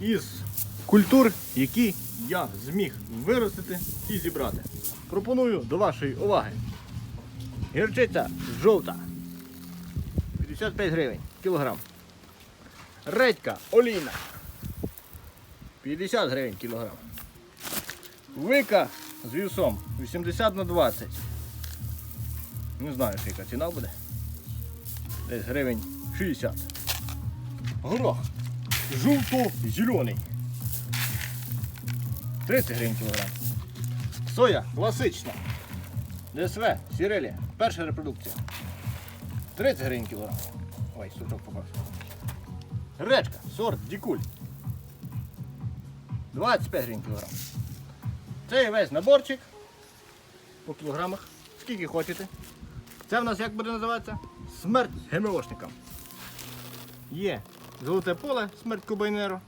із культур, які я зміг виростити і зібрати. Пропоную до вашої уваги. Гірчиця жовта. 55 гривень кілограм. Редька олійна. 50 гривень кілограм. Вика з вісом 80 на 20. Не знаю, що яка ціна буде. Десь гривень 60. Горох. Жовто-зелений. 30 гривень кілограм. Соя класична. ДСВ, Сірелі, перша репродукція. 30 гривень кілограм. Ой, сучок попався. Гречка, сорт Дікуль. 25 гривень кілограм. Це весь наборчик по кілограмах. Скільки хочете. Це в нас як буде називатися? Смерть ГМОшникам. Є золоте поле, смерть Кубайнеро.